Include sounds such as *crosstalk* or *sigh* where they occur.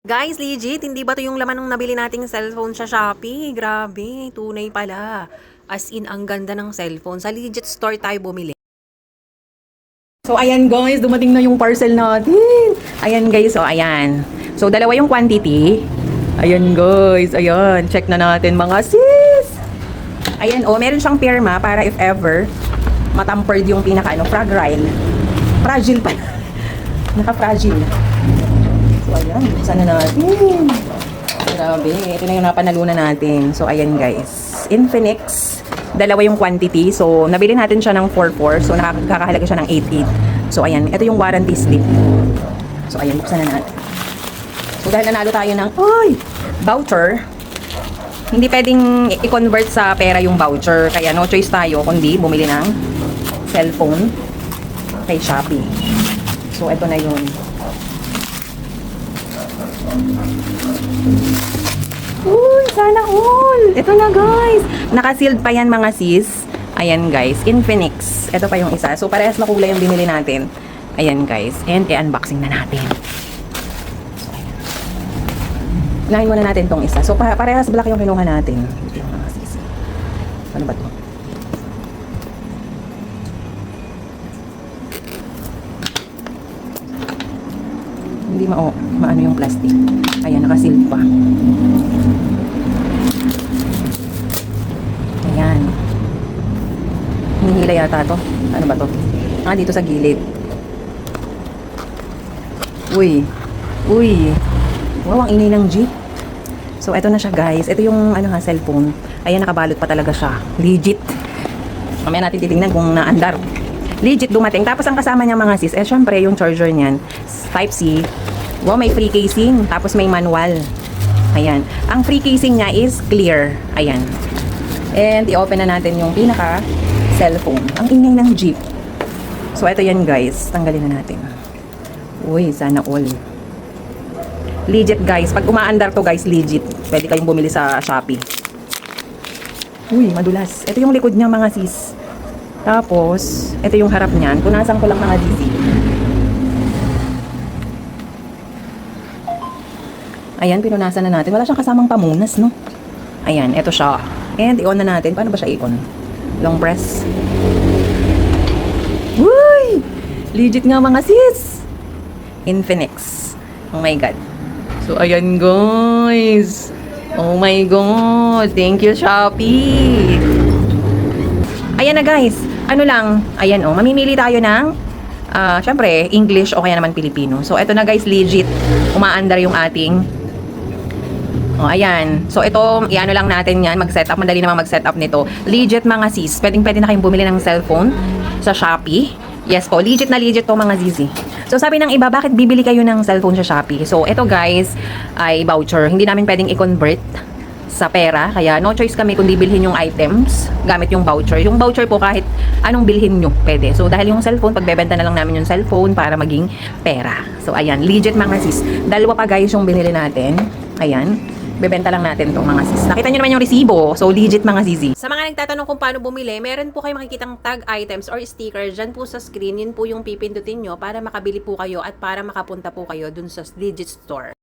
Guys, legit, hindi ba to yung laman ng nabili nating cellphone sa Shopee? Grabe, tunay pala. As in, ang ganda ng cellphone. Sa legit store tayo bumili. So, ayan guys, dumating na yung parcel natin. Ayan guys, so ayan. So, dalawa yung quantity. Ayan guys, ayan. Check na natin mga sis. Ayan, oh, meron siyang pirma para if ever matampered yung pinaka, ano, fragile. Fragile pa. *laughs* Naka-fragile. Ayan, buksan na natin. Grabe, ito na yung napanalunan natin. So, ayan guys. Infinix, dalawa yung quantity. So, nabili natin siya ng 4.4. So, nakakahalaga siya ng 8.8. So, ayan. Ito yung warranty slip. So, ayan. Buksan na natin. So, dahil nanalo tayo ng, ay, voucher. Hindi pwedeng i-convert sa pera yung voucher. Kaya no choice tayo kundi bumili ng cellphone kay Shopee. So, ito na yun. Uy, sana all! Ito na guys! Naka-sealed pa yan mga sis. Ayan guys, Infinix. Ito pa yung isa. So parehas na kulay yung binili natin. Ayan guys. And i-unboxing na natin. Unahin muna natin tong isa. So pa parehas black yung kinuha natin. Ano ba to? Hindi ma maano yung plastic. Ayan, naka-sealed pa. Ayan. Hinihila yata to. Ano ba to? Ah, dito sa gilid. Uy. Uy. Wow, ang ingay ng G. So, eto na siya guys. Ito yung ano ha, cellphone. Ayan, nakabalot pa talaga siya. Legit. Mamaya natin titingnan kung naandar. Legit dumating. Tapos ang kasama niya mga sis, eh syempre yung charger niyan, Type-C. Wow, may free casing. Tapos may manual. Ayan. Ang free casing niya is clear. Ayan. And i-open na natin yung pinaka cellphone. Ang ingay ng Jeep. So, ito yan guys. Tanggalin na natin. Uy, sana all. Legit guys. Pag umaandar to guys, legit. Pwede kayong bumili sa Shopee. Uy, madulas. Ito yung likod niya mga sis. Tapos, ito yung harap niyan. Punasan ko lang mga DC. Ayan, pinunasan na natin. Wala siyang kasamang pamunas, no? Ayan, ito siya. And i-on na natin. Paano ba siya i-on? Long press. Uy! Legit nga mga sis! Infinix. Oh my God. So, ayan guys. Oh my God. Thank you, Shopee. Ayan na guys. Ano lang, ayan oh, mamimili tayo ng ah, syempre, English o kaya naman Pilipino. So, eto na guys, legit. Umaandar yung ating Oh, ayan. So, ito, iano lang natin yan. Mag-setup. Madali naman mag-setup nito. Legit mga sis. Pwedeng pwede na kayong bumili ng cellphone sa Shopee. Yes po. Legit na legit to mga zizi. So, sabi ng iba, bakit bibili kayo ng cellphone sa Shopee? So, ito guys, ay voucher. Hindi namin pwedeng i-convert sa pera. Kaya no choice kami kundi bilhin yung items gamit yung voucher. Yung voucher po kahit anong bilhin nyo, pwede. So dahil yung cellphone, pagbebenta na lang namin yung cellphone para maging pera. So ayan, legit mga sis. Dalawa pa guys yung binili natin. Ayan. Bebenta lang natin tong mga sis. Nakita nyo naman yung resibo. So legit mga sisi. Sa mga nagtatanong kung paano bumili, meron po kayo makikitang tag items or sticker dyan po sa screen. Yun po yung pipindutin nyo para makabili po kayo at para makapunta po kayo dun sa legit store.